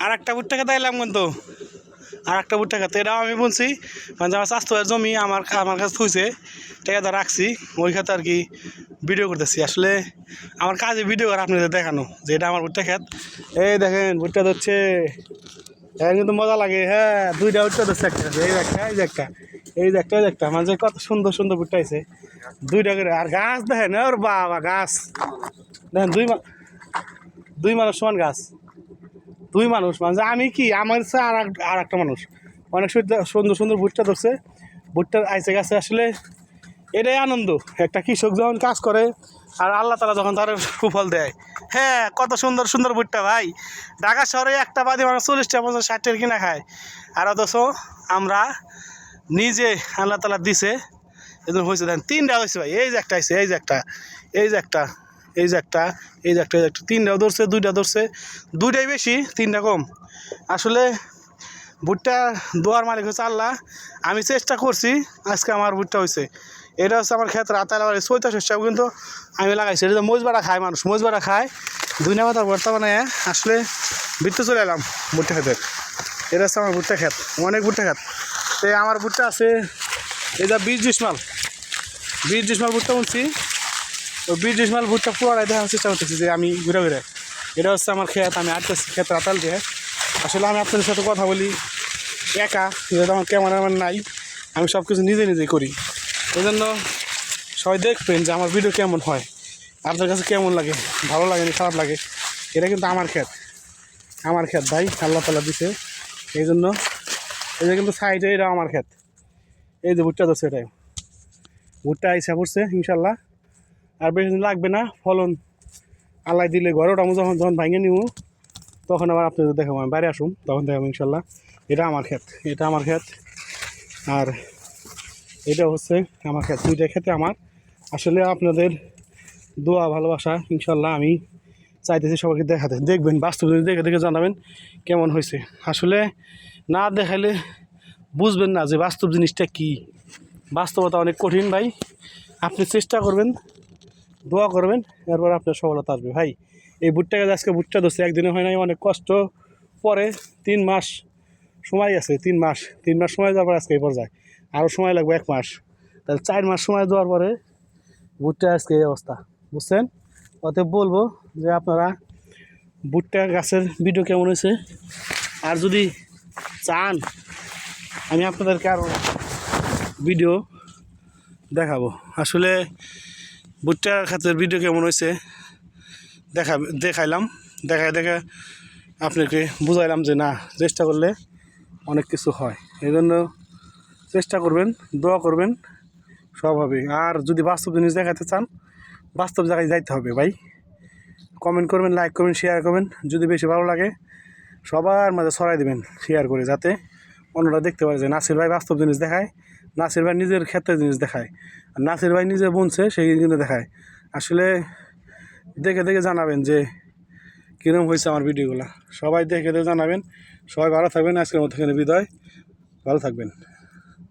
আর একটা ভুট্টা খেতে এলাম কিন্তু আর একটা ভুট্টা খেতে এটাও আমি বলছি মানে আমার স্বাস্থ্য জমি আমার আমার কাছে থুইছে। টাকাটা রাখছি। ওই খাতে আর কি ভিডিও করতেছি। আসলে আমার কাজে ভিডিও করে আপনাদের দেখানো। যে এটা আমার ভুট্টা খেত। এই দেখেন ভুট্টা ধরছে। এখন কিন্তু মজা লাগে। হ্যাঁ দুইটা ভুট্টা ধরছে একটা। এই একটা এই একটা। এই একটা এই একটা। মানে কত সুন্দর সুন্দর ভুট্টা আছে দুইটা করে। আর গাছ দেখেন, ওর বাবা, গাছ। দেখেন, দুই দুই মানুষ সমান গাছ। দুই মানুষ মানে আমি কি, আমার আর আর একটা মানুষ। অনেক সুন্দর- সুন্দর ভুট্টা ধরছে। ভুট্টা আইসে গেছে আসলে এটাই আনন্দ। একটা কৃষক যখন কাজ করে, আর আল্লাহ তালা যখন তার সুফল দেয়। হ্যাঁ কত সুন্দর সুন্দর ভুট্টা ভাই। ঢাকা শহরে একটা বাদে মানুষ চল্লিশটা, পঞ্চাশ ষাটের কিনা খায়। আর অথচ আমরা নিজে আল্লাহ তালা দিছে। এজন্য হয়েছে দেন, তিনটা হয়েছে ভাই। এই যে একটা আইছে এই যে একটা, এই যে একটা। এই যে একটা, এই যে একটা, এই একটা। তিনটাও ধরছে দুইটা ধরছে। দুইটাই বেশি, তিনটা কম। আসলে ভুট্টা দোয়ার মালিক হচ্ছে আল্লাহ। আমি চেষ্টা করছি, আজকে আমার ভুট্টা হয়েছে। এটা হচ্ছে আমার ক্ষেত্রে আতাল আবার চৈতা শস্য কিন্তু আমি লাগাইছি। এটা মজবাড়া খায় মানুষ মজবাড়া খায়। দুই না পাতার ভর্তা বানায়, আসলে বৃত্তে চলে এলাম ভুট্টা ক্ষেতের এটা হচ্ছে আমার ভুট্টা ক্ষেত অনেক ভুট্টা ক্ষেত তো আমার ভুট্টা আছে এটা বিশ ডিসমাল। বিশ ডিসমাল ভুট্টা বলছি তো বিশ ডিসমাল ভুট্টা পুরোটাই দেখার চেষ্টা করতেছি যে আমি ঘুরে ঘুরে। এটা হচ্ছে আমার ক্ষেত, আমি আটতেছি ক্ষেত আতাল দিয়ে। আসলে আমি আপনাদের সাথে কথা বলি, একা, যেহেতু আমার ক্যামেরাম্যান নাই, আমি সব কিছু নিজে নিজেই করি। এই জন্য সবাই দেখবেন যে আমার ভিডিও কেমন হয় আপনার কাছে কেমন লাগে, ভালো লাগে না খারাপ লাগে, এটা কিন্তু আমার ক্ষেত। আমার ক্ষেত ভাই, আল্লাহ তালা দিছে। এই জন্য এই যে কিন্তু সাইডে এটা আমার ক্ষেত। এই যে ভুট্টা ধরছে এটাই। ভুট্টা আইসা পড়ছে ইনশাল্লাহ আর বেশি দিন লাগবে না, ফলন আলাই দিলে ঘরে ওটা যখন যখন ভাঙে নিব তখন আবার আপনাদের দেখাবো, আমি বাইরে আসুন তখন দেখাবো ইনশাল্লাহ। এটা আমার ক্ষেত, এটা আমার ক্ষেত। আর এটা হচ্ছে আমার ক্ষেত, দুইটা ক্ষেতে আমার। আসলে আপনাদের দোয়া, ভালোবাসা, ইনশাল্লাহ আমি চাইতেছি সবাইকে দেখাতে। দেখবেন, বাস্তব দেখে দেখে জানাবেন কেমন হয়েছে। আসলে না দেখালে বুঝবেন না যে বাস্তব জিনিসটা কী। বাস্তবতা অনেক কঠিন ভাই। আপনি চেষ্টা করবেন দোয়া করবেন, এরপর আপনার সফলতা আসবে। ভাই, এই ভুট্টা গাছ আজকে ভুট্টা ধরছে, একদিনে হয় নাই, অনেক কষ্ট। পরে তিন মাস সময় আছে, তিন মাস। তিন মাস সময় যাওয়ার পর আজকে এই পর্যায়ে। আরও সময় লাগবে এক মাস। তাহলে চার মাস সময় দেওয়ার পরে ভুট্টা আজকে এই অবস্থা, বুঝছেন? অতএব বলব যে আপনারা ভুট্টা গাছের ভিডিও কেমন হয়েছে? আর যদি চান, আমি আপনাদেরকে আরও ভিডিও দেখাবো। আসলে ভুট্টা খাতের ভিডিও কেমন হয়েছে? দেখা, দেখাইলাম। দেখায় দেখে আপনাকে বুঝাইলাম যে না, চেষ্টা করলে অনেক কিছু হয়। এই জন্য চেষ্টা করবেন, দোয়া করবেন, সব হবে। আর যদি বাস্তব জিনিস দেখাতে চান, বাস্তব জায়গায় যাইতে হবে ভাই। কমেন্ট করবেন, লাইক করবেন শেয়ার করবেন। যদি বেশি ভালো লাগে, সবার মাঝে ছড়াই দেবেন শেয়ার করে, যাতে অন্যরা দেখতে পারে যে নাসির ভাই বাস্তব জিনিস দেখায়। নাসির ভাই নিজের ক্ষেত্রে জিনিস দেখায়। আর নাসির ভাই নিজে বুনছে, সেই কিন্তু দেখায়। আসলে দেখে দেখে জানাবেন যে কীরকম হয়েছে আমার ভিডিওগুলো। সবাই দেখে দেখে জানাবেন। সবাই ভালো থাকবেন। আজকের মধ্যে বিদায়। ভালো থাকবেন।